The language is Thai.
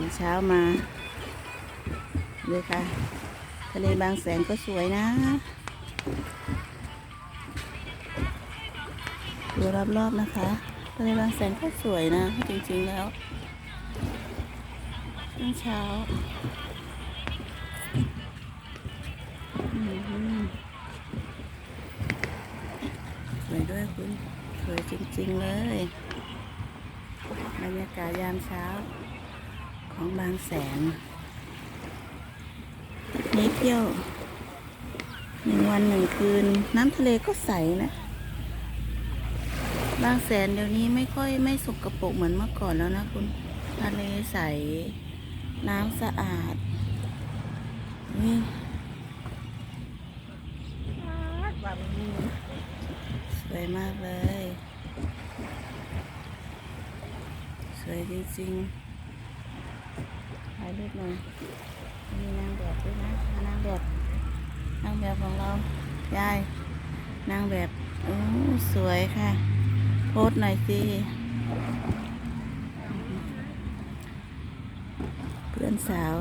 ตื่นเช้ามาเลยค่ะ ทะเลบางแสนก็สวยนะ ดูรอบๆนะคะ ทะเลบางแสนก็สวยนะ จริงๆแล้วช่วงเช้าอืมสวยด้วยคุณสวยจริงๆเลย บรรยากาศยามเช้า ของบางแสนนี้เที่ยวหนึ่งวันหนึ่งคืน น้ำทะเลก็ใสนะ บางแสนเดี๋ยวนี้ไม่ค่อยไม่สกปรกเหมือนเมื่อก่อนแล้วนะคุณทะเลใส น้ำสะอาดนี่สวยมากเลย สวยจริงๆ ถ่ายรูปหน่อยมีนางแบบด้วยนะนางแบบนางแบบของเรายายนางแบบโอ้สวยค่ะ โพสหน่อยสิเพื่อนสาว